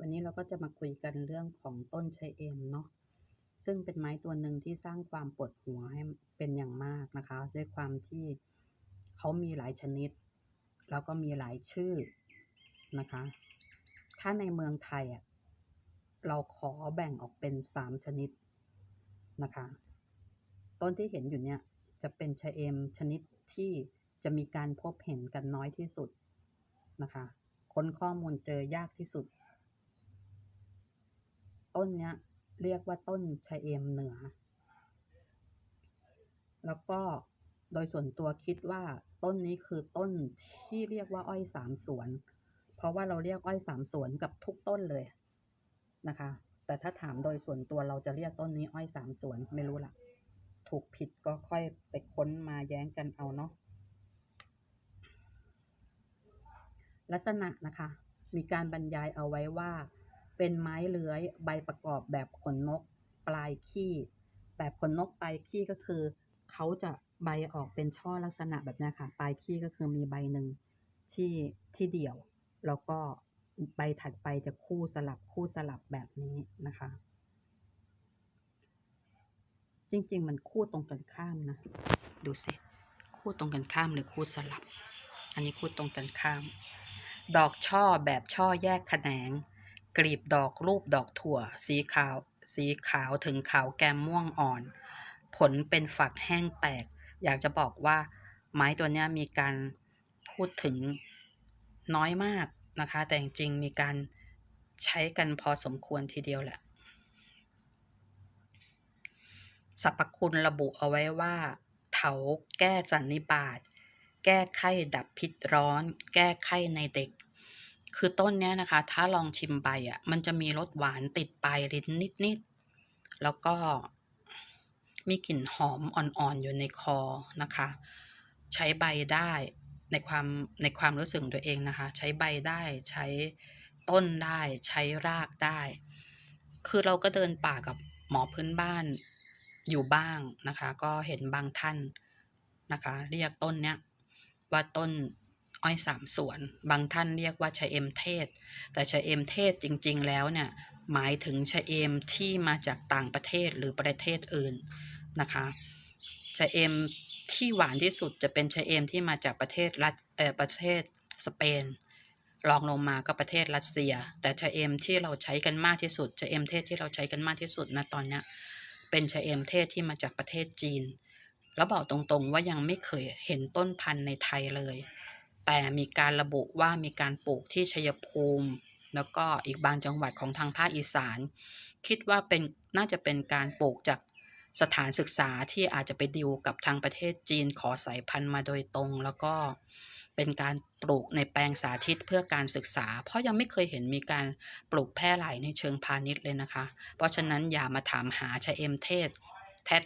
วันนี้เราก็จะมาคุยกันเรื่องของต้นชะเอมเนาะซึ่งเป็นไม้ตัวหนึ่งที่สร้างความปวดหัวให้เป็นอย่างมากนะคะ ด้วยความที่เขามีหลายชนิด แล้วก็มีหลายชื่อนะคะ ถ้าในเมืองไทยอะเราขอแบ่งออกเป็นสามชนิดนะคะ ต้นที่เห็นอยู่เนี่ยจะเป็นชะเอมชนิดที่จะมีการพบเห็นกันน้อยที่สุดนะคะ ค้นข้อมูลเจอยากที่สุด ต้นเนี้ย เรียกว่าต้นชะเอมเหนือ แล้วก็โดยส่วนตัวคิดว่าต้นนี้คือต้นที่เรียกว่าอ้อยสามสวน เพราะว่าเราเรียกอ้อยสามสวนกับทุกต้นเลยนะคะ แต่ถ้าถามโดยส่วนตัวเราจะเรียกต้นนี้อ้อยสามสวนไม่รู้ล่ะถูกผิดก็ค่อยไปค้นมาแย้งกันเอาเนาะลักษณะนะคะ มีการบรรยายเอาไว้ว่า เป็นไม้เลื้อยใบประกอบแบบขนนกปลายขี้ แบบขนนกปลายขี้ก็คือ เขาจะใบออกเป็นช่อลักษณะแบบนี้ค่ะ ปลายขี้ก็คือมีใบหนึ่งที่ที่เดี่ยว แล้วก็ใบถัดไปจะคู่สลับคู่สลับแบบนี้นะคะ จริง ๆ มันคู่ตรงกันข้ามนะ ดูสิ คู่ตรงกันข้ามหรือคู่สลับ อันนี้คู่ตรงกันข้าม ดอกช่อแบบช่อแยกแขนง กลีบดอกรูปดอกถั่ว สีขาว สีขาวถึงขาวแกมม่วงอ่อน ผลเป็นฝักแห้งแตก อยากจะบอกว่า ไม้ตัวนี้มีการพูดถึงน้อยมากนะคะ แต่จริงๆมีการใช้กันพอสมควรทีเดียวแหละสรรพคุณระบุเอาไว้ว่า เถาแก้สันนิบาต แก้ไข้ดับพิษร้อน แก้ไข้ในเด็ก คือต้นเนี้ยนะคะ ถ้าลองชิมใบอะ มันจะมีรสหวานติดปลายลิ้นนิดๆ แล้วก็มีกลิ่นหอมอ่อนๆ อยู่ในคอนะคะ ใช้ใบได้ในความในความรู้สึกตัวเองนะคะ ใช้ใบได้ใช้ต้นได้ใช้รากได้ คือเราก็เดินป่ากับหมอพื้นบ้านอยู่บ้างนะคะ ก็เห็นบางท่านนะคะ เรียกต้นเนี้ยว่าต้น อ้อยสามส่วน บางท่านเรียกว่าชะเอมเทศ แต่ชะเอมเทศจริง ๆ แล้วเนี่ยหมายถึงชะเอมที่มาจากต่างประเทศหรือประเทศอื่นนะคะชะเอมที่หวานที่สุดจะเป็นชะเอมที่มาจากประเทศรัสเอ่อประเทศสเปนรองลงมาก็ประเทศรัสเซีย แต่ชะเอมที่เราใช้กันมากที่สุดชะเอมเทศที่เราใช้กันมากที่สุดนะตอนเนี้ยเป็นชะเอมเทศที่มาจากประเทศจีน แล้วบอกตรงๆว่ายังไม่เคยเห็นต้นพันธุ์ในไทยเลย แต่มีการระบุว่ามีการปลูกที่ชัยภูมิ แล้วก็อีกบางจังหวัดของทางภาคอีสาน คิดว่าเป็นน่าจะเป็นการปลูกจากสถานศึกษาที่อาจจะไปดิวกับทางประเทศจีนขอสายพันธุ์มาโดยตรง แล้วก็เป็นการปลูกในแปลงสาธิตเพื่อการศึกษา เพราะยังไม่เคยเห็นมีการปลูกแพร่หลายในเชิงพาณิชย์เลยนะคะ เพราะฉะนั้นอย่ามาถามหาชะเอมเทศ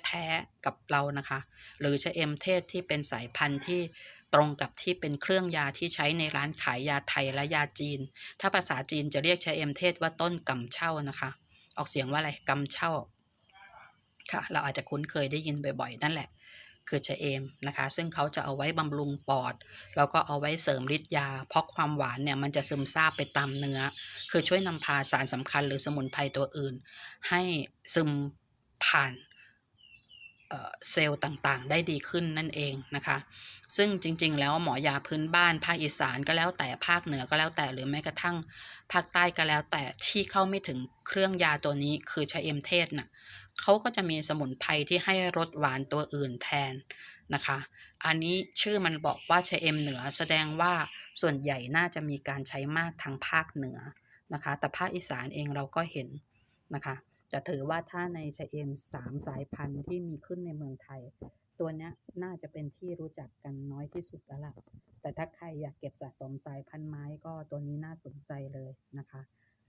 แท้ๆกับเรานะคะ หรือชะเอมเทศที่เป็นสายพันธุ์ที่ตรงกับที่เป็นเครื่องยาที่ใช้ในร้านขายยาไทยและยาจีน ถ้าภาษาจีนจะเรียกชะเอมเทศว่าต้นกำเช่านะคะ ออกเสียงว่าอะไรกำเช่าค่ะ เราอาจจะคุ้นเคยได้ยินบ่อยๆ นั่นแหละ คือชะเอมนะคะ ซึ่งเขาจะเอาไว้บำรุงปอด แล้วก็เอาไว้เสริมฤทธิ์ยา เพราะความหวานเนี่ยมันจะซึมซาบไปตามเนื้อ คือช่วยนำพาสารสำคัญหรือสมุนไพรตัวอื่น ให้ซึมผ่าน เซลล์ต่างๆ ได้ดีขึ้นนั่นเองนะคะ ซึ่งจริงๆ แล้วหมอยาพื้นบ้านภาคอีสานก็แล้วแต่ภาคเหนือก็แล้วแต่หรือแม้กระทั่งภาคใต้ก็แล้วแต่ที่เข้าไม่ถึงเครื่องยาตัวนี้คือชะเอมเทศน่ะเขาก็จะมีสมุนไพรที่ให้รสหวานตัวอื่นแทนนะคะ อันนี้ชื่อมันบอกว่าชะเอมเหนือแสดงว่าส่วนใหญ่น่าจะมีการใช้มากทางภาคเหนือนะคะ แต่ภาคอีสานเองเราก็เห็นนะคะ จะถือว่าถ้าในชะเอมสามสายพันธุ์ที่มีขึ้นในเมืองไทย ตัวนี้น่าจะเป็นที่รู้จักกันน้อยที่สุดแล้วล่ะ แต่ถ้าใครอยากเก็บสะสมสายพันธุ์ไม้ก็ตัวนี้น่าสนใจเลยนะคะ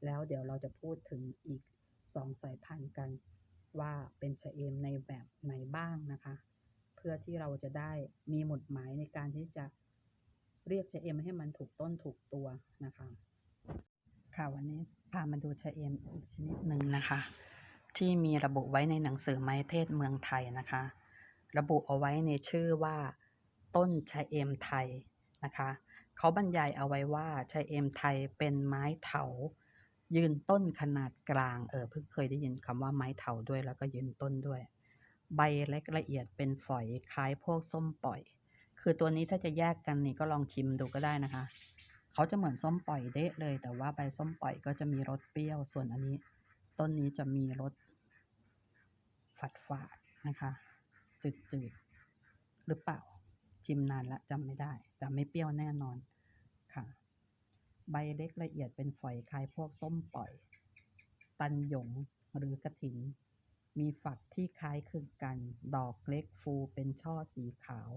แล้วเดี๋ยวเราจะพูดถึงอีกสองสายพันธุ์กัน ว่าเป็นชะเอมในแบบไหนบ้างนะคะ เพื่อที่เราจะได้มีหมุดหมายในการที่จะเรียกชะเอมให้มันถูกต้นถูกตัวนะคะ ค่ะวันนี้พามาดูชะเอมอีกชนิดหนึ่งนะคะ ที่มีระบุไว้ในหนังสือไม้เทศเมืองไทยนะคะ ระบุเอาไว้ในชื่อว่า ต้นชะเอมไทยนะคะเขาบรรยายเอาไว้ว่าชะเอมไทยเป็นไม้เถา ยืนต้นขนาดกลางเออเพิ่งเคยได้ยินคำว่าไม้เถาด้วยแล้วก็ยืนต้นด้วย ใบเล็กละเอียดเป็นฝอยคล้ายพวกส้มปล่อย คือตัวนี้ถ้าจะแยกกันนี่ก็ลองชิมดูก็ได้นะคะเขาจะเหมือนส้มปล่อยเดะเลย แต่ว่าใบส้มปล่อยก็จะมีรสเปรี้ยวส่วนอันนี้ ต้นนี้จะมีรส ฝาดฝาดนะคะ จืดจืดๆหรือเปล่า ชิมนานละจำไม่ได้ แต่ไม่เปรี้ยวแน่นอนค่ะ ใบเล็กละเอียดเป็นฝอยคล้ายพวกส้มปล่อย ตันหยงหรือกระถิน มีฝักที่คล้ายคลึงกัน ดอกเล็กฟูเป็นช่อสีขาว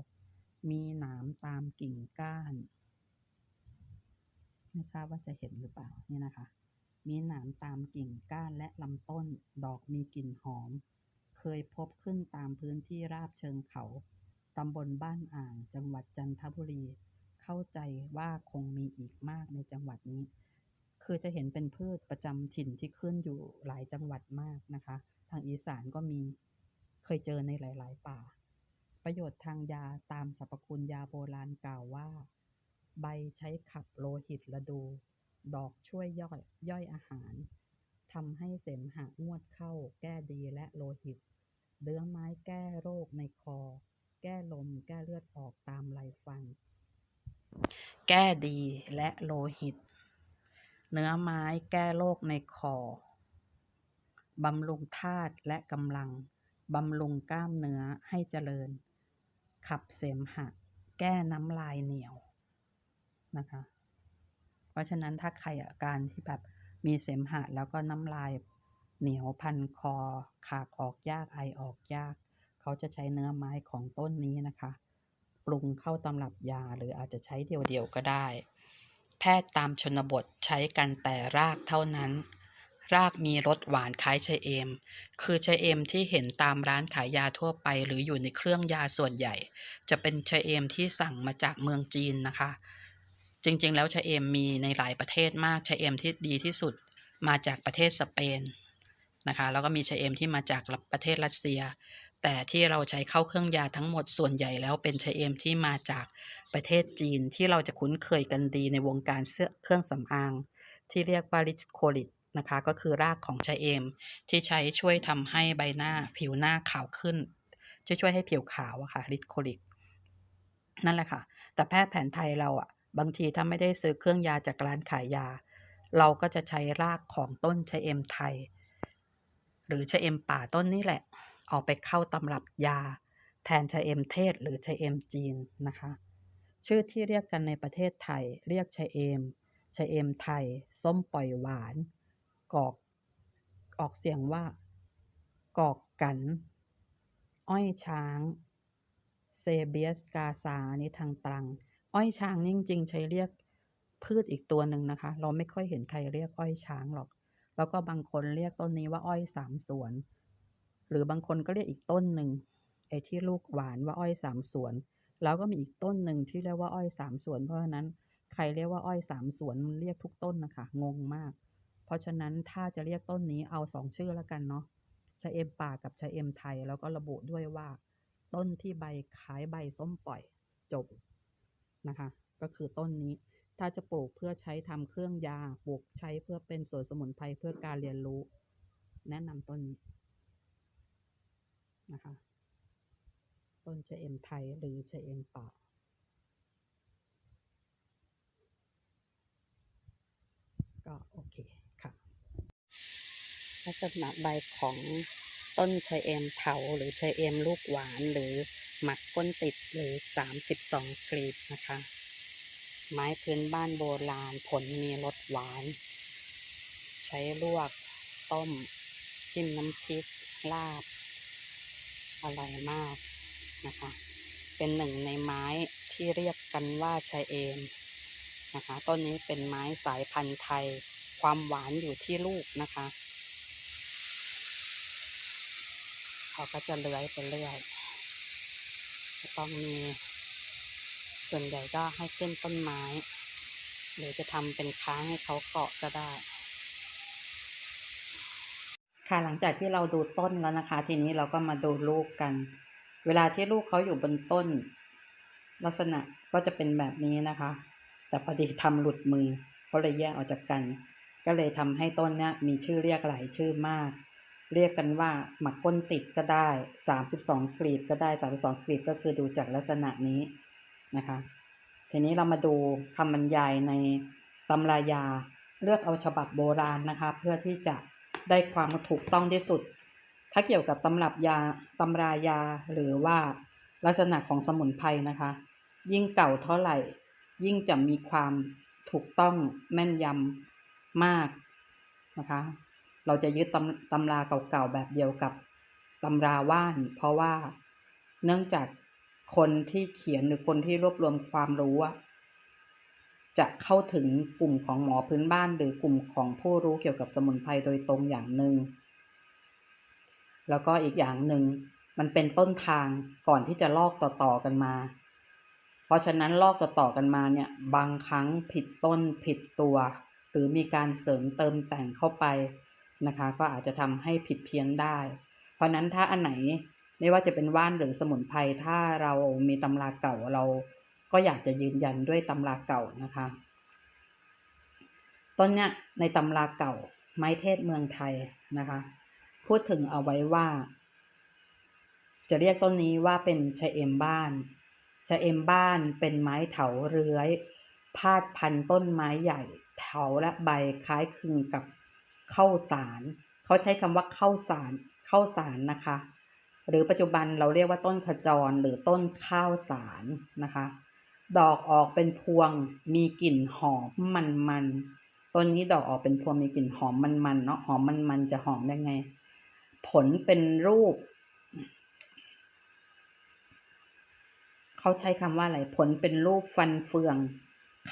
มีหนามตามกิ่งก้าน ไม่ทราบว่าจะเห็นหรือเปล่า นี่นะคะมีหนามตามกิ่งก้านและลำต้น ดอกมีกลิ่นหอม ยพบขึ้นตามพื้นที่ราบเชิงเขา ตำบลบ้านอ่าง จังหวัดจันทบุรี เข้าใจว่าคงมีอีกมากในจังหวัดนี้ คือจะเห็นเป็นพืชประจำถิ่นที่ขึ้นอยู่หลายจังหวัดมากนะคะ ทางอีสานก็มีเคยเจอในหลาย ๆ ป่า ประโยชน์ทางยาตามสรรพคุณยาโบราณกล่าวว่า ใบใช้ขับโลหิตระดู ดอกช่วยย่อยย่อยอาหารทำให้เสมหะงวดเข้าแก้ดีและโลหิต เลื้องไม้แก้โรคในคอ แก้ลม แก้เลือดออกตามไหลฟัน แก้ดีและโลหิต เนื้อไม้แก้โรคในคอ บำรุงธาตุและกำลัง บำรุงกล้ามเนื้อให้เจริญ ขับเสมหะ แก้น้ำลายเหนียวนะคะ เพราะฉะนั้นถ้าใครอาการที่แบบมีเสมหะแล้วก็น้ำลาย เหนียวพันคอขากออกยากไอออกยาก เขาจะใช้เนื้อไม้ของต้นนี้นะคะ ปรุงเข้าตำรับยาหรืออาจจะใช้เดี่ยวๆก็ได้ แพทย์ตามชนบทใช้กันแต่รากเท่านั้น รากมีรสหวานคล้ายชะเอม คือชะเอมที่เห็นตามร้านขายยาทั่วไป หรืออยู่ในเครื่องยาส่วนใหญ่ จะเป็นชะเอมที่สั่งมาจากเมืองจีนนะคะ จริงๆ แล้วชะเอมมีในหลายประเทศมากชะเอมที่ดีที่สุดมาจากประเทศสเปน นะคะแล้วก็มีชะเอมที่มาจากประเทศรัสเซีย แต่ที่เราใช้เข้าเครื่องยาทั้งหมดส่วนใหญ่แล้วเป็นชะเอมที่มาจากประเทศจีนที่เราจะคุ้นเคยกันดีในวงการเสื้อเครื่องสำอาง ที่เรียกว่าลิโคลิกนะคะก็คือรากของชะเอม ที่ใช้ช่วยทำให้ใบหน้าผิวหน้าขาวขึ้นจะช่วยให้ผิวขาวอะค่ะลิโคลิกนั่นแหละค่ะ แต่แพทย์แผนไทยเราอะบางทีถ้าไม่ได้ซื้อเครื่องยาจากร้านขายยา เราก็จะใช้รากของต้นชะเอมไทย หรือชะเอมป่าต้นนี้แหละเอาไปเข้าตำรับยา แทนชะเอมเทศหรือชะเอมจีนนะคะ ชื่อที่เรียกกันในประเทศไทย เรียกชะเอมชะเอมไทย ส้มปล่อยหวาน กอก ออกเสียงว่า กอกกัน อ้อยช้าง เซเบียสกาซานี่ทางตรัง อ้อยช้างจริงๆใช้เรียกพืชอีกตัวหนึ่งนะคะ เราไม่ค่อยเห็นใครเรียกอ้อยช้างหรอก แล้วก็บางคนเรียกต้นนี้ว่าอ้อยสามสวน หรือบางคนก็เรียกอีกต้นหนึ่งไอ้ที่ลูกหวานว่าอ้อยสามสวน แล้วก็มีอีกต้นหนึ่งที่เรียกว่าอ้อยสามสวน เพราะฉะนั้นใครเรียกว่าอ้อยสามสวนมันเรียกทุกต้นนะคะงงมาก เพราะฉะนั้นถ้าจะเรียกต้นนี้เอาสองชื่อแล้วกันเนาะชะเอมป่ากับชะเอมไทย แล้วก็ระบุด้วยว่า ต้นที่ใบคล้ายใบส้มปล่อยจบนะคะ ก็คือต้นนี้ ถ้าจะปลูกเพื่อใช้ทำเครื่องยา ปลูกใช้เพื่อเป็นสวนสมุนไพรเพื่อการเรียนรู้ แนะนำต้นนี้นะคะ ต้นชะเอมไทยหรือชะเอมป่า ก็โอเคค่ะ ลักษณะใบของต้นชะเอมเถาหรือชะเอมลูกหวานหรือหมักก้นติดหรือ 32กลีบนะคะ ไม้พื้นบ้านโบราณ ผลมีรสหวาน ใช้ลวก ต้ม จิ้มน้ำพริก ลาบ อร่อยมากนะคะ เป็นหนึ่งในไม้ที่เรียกกันว่าชะเอมนะคะ ต้นนี้เป็นไม้สายพันธุ์ไทย ความหวานอยู่ที่ลูกนะคะ เขาก็จะเลื้อยไปเรื่อยจะต้องมี ส่วนใหญ่ก็ให้ขึ้นต้นไม้ หรือจะทำเป็นค้างให้เขาเกาะก็ได้ ค่ะหลังจากที่เราดูต้นแล้วนะคะ ทีนี้เราก็มาดูลูกกัน เวลาที่ลูกเขาอยู่บนต้น ลักษณะก็จะเป็นแบบนี้นะคะ แต่พอดีทำหลุดมือก็เลยแยกออกจากกัน ก็เลยทำให้ต้นเนี้ยมีชื่อเรียกหลายชื่อมากเรียกกันว่าหมักก้นติดก็ได้ 32 กลีบก็ได้ 32 กลีบก็คือดูจากลักษณะนี้ นะคะ ทีนี้เรามาดูคำบรรยายในตำรายาเลือกเอาฉบับโบราณนะคะ เพื่อที่จะได้ความถูกต้องที่สุด ถ้าเกี่ยวกับตำรับยาตำรายาหรือว่าลักษณะของสมุนไพรนะคะ ยิ่งเก่าเท่าไหร่ ยิ่งจะมีความถูกต้องแม่นยำมากนะคะ เราจะยึดตำตำราเก่าๆแบบเดียวกับตำราว่าน เพราะว่าเนื่องจาก คนที่เขียนหรือคนที่รวบรวมความรู้จะเข้าถึงกลุ่มของหมอพื้นบ้านหรือกลุ่มของผู้รู้เกี่ยวกับสมุนไพรโดยตรงอย่างหนึ่ง แล้วก็อีกอย่างหนึ่งมันเป็นต้นทางก่อนที่จะลอกต่อๆกันมา เพราะฉะนั้นลอกต่อๆกันมาเนี่ยบางครั้งผิดต้นผิดตัว หรือมีการเสริมเติมแต่งเข้าไปนะคะ ก็อาจจะทำให้ผิดเพี้ยนได้ เพราะนั้นถ้าอันไหน ไม่ว่าจะเป็นว่านหรือสมุนไพรถ้าเรามีตำราเก่าเราก็อยากจะยืนยันด้วยตำราเก่านะคะ ต้นเนี้ยในตำราเก่าไม้เทศเมืองไทยนะคะ พูดถึงเอาไว้ว่า จะเรียกต้นนี้ว่าเป็นชะเอมบ้านชะเอมบ้านเป็นไม้เถาเรื้อย พาดพันต้นไม้ใหญ่เถาและใบคล้ายคลึงกับเข้าสาร เขาใช้คำว่าเข้าสารเข้าสารนะคะ หรือปัจจุบันเราเรียกว่าต้นขจรหรือต้นข้าวสารนะคะ ดอกออกเป็นพวงมีกลิ่นหอมมันมันต้นนี้ดอกออกเป็นพวงมีกลิ่นหอมมันมันเนาะหอมมันมันจะหอมได้ไง ผลเป็นรูป เขาใช้คำว่าอะไรผลเป็นรูปฟันเฟือง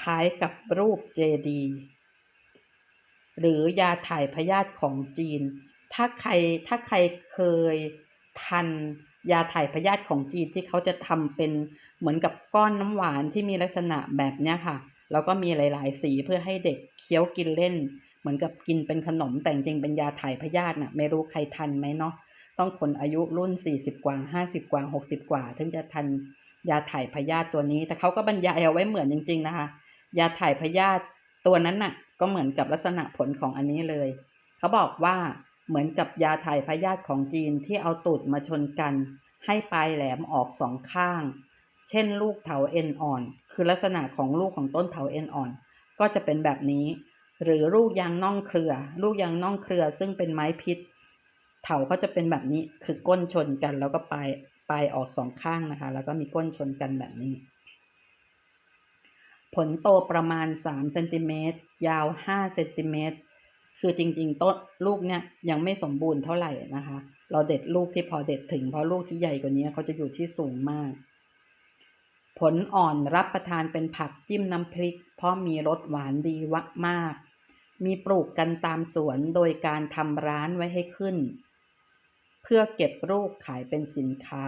คล้ายกับรูปเจดีหรือยาถ่ายพยาธิของจีน ถ้าใครถ้าใครเคย ทันยาถ่ายพยาธิของจีนที่เขาจะทำเป็นเหมือนกับก้อนน้ำหวานที่มีลักษณะแบบเนี้ยค่ะ แล้วก็มีหลาย ๆ สีเพื่อให้เด็กเคี้ยวกินเล่น เหมือนกับกินเป็นขนมแต่จริงเป็นยาถ่ายพยาธิน่ะไม่รู้ใครทันไหมเนาะต้องคนอายุรุ่น 40 กว่า 50 กว่า 60 กว่า ถึงจะทันยาถ่ายพยาธิตัวนี้ แต่เขาก็บรรยายเอาไว้เหมือนจริง ๆ นะคะ ยาถ่ายพยาธิตัวนั้นน่ะ ก็เหมือนกับลักษณะผลของอันนี้เลย เขาบอกว่า เหมือนกับยาถ่ายพยาธิของจีนที่เอาตูดมาชนกัน ให้ปลายแหลมออกสองข้าง เช่นลูกเถาเอ็นอ่อน คือลักษณะของลูกของต้นเถาเอ็นอ่อน ก็จะเป็นแบบนี้ หรือลูกยางน่องเครือ ลูกยางน่องเครือซึ่งเป็นไม้พิษ เถาก็จะเป็นแบบนี้คือก้นชนกันแล้วก็ปลายปลายออกสองข้างนะคะ แล้วก็มีก้นชนกันแบบนี้ ผลโตประมาณ3เซนติเมตรยาว5เซนติเมตร คือจริงๆต้นลูกเนี่ยยังไม่สมบูรณ์เท่าไหร่นะคะ เราเด็ดลูกที่พอเด็ดถึงเพราะลูกที่ใหญ่กว่านี้เขาจะอยู่ที่สูงมาก ผลอ่อนรับประทานเป็นผักจิ้มน้ำพริก เพราะมีรสหวานดีวะมาก มีปลูกกันตามสวนโดยการทำร้านไว้ให้ขึ้น เพื่อเก็บลูกขายเป็นสินค้า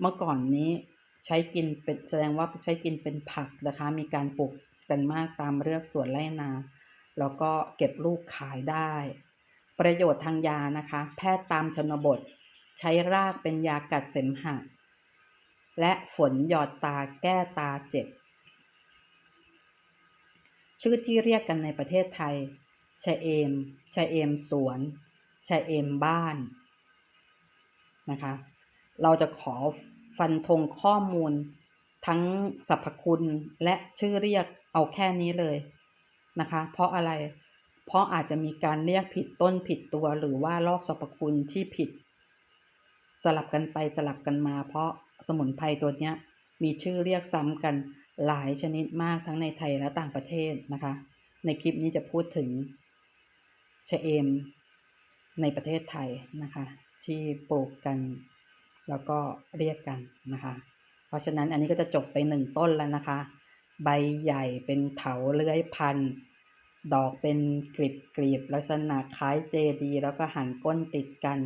เมื่อก่อนนี้ใช้กินเป็นแสดงว่าใช้กินเป็นผักนะคะ มีการปลูกกันมากตามเรือกสวนไร่นา แล้วก็เก็บลูกขายได้ ประโยชน์ทางยานะคะ แพทย์ตามชนบท ใช้รากเป็นยากัดเสมหะ และฝนหยอดตาแก้ตาเจ็บ ชื่อที่เรียกกันในประเทศไทยชะเอมชะเอมสวนชะเอมบ้านนะคะ เราจะขอฟันธงข้อมูลทั้งสรรพคุณและชื่อเรียกเอาแค่นี้เลย นะคะ เพราะอะไร เพราะอาจจะมีการเรียกผิดต้นผิดตัวหรือว่าลอกสรรพคุณที่ผิด สลับกันไปสลับกันมา เพราะสมุนไพรตัวนี้มีชื่อเรียกซ้ำกันหลายชนิดมากทั้งในไทยและต่างประเทศนะคะ ในคลิปนี้จะพูดถึงชะเอมในประเทศไทยนะคะ ที่ปลูกกัน แล้วก็เรียกกันนะคะ เพราะฉะนั้นอันนี้ก็จะจบไปหนึ่งต้นแล้วนะคะ ใบใหญ่เป็นเถาเลื้อยพัน ดอกเป็นกลีบกลีบลักษณะคล้ายเจดี แล้วก็หันก้นติดกัน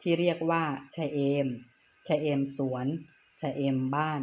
ที่เรียกว่าชะเอม ชะเอมสวน ชะเอมบ้าน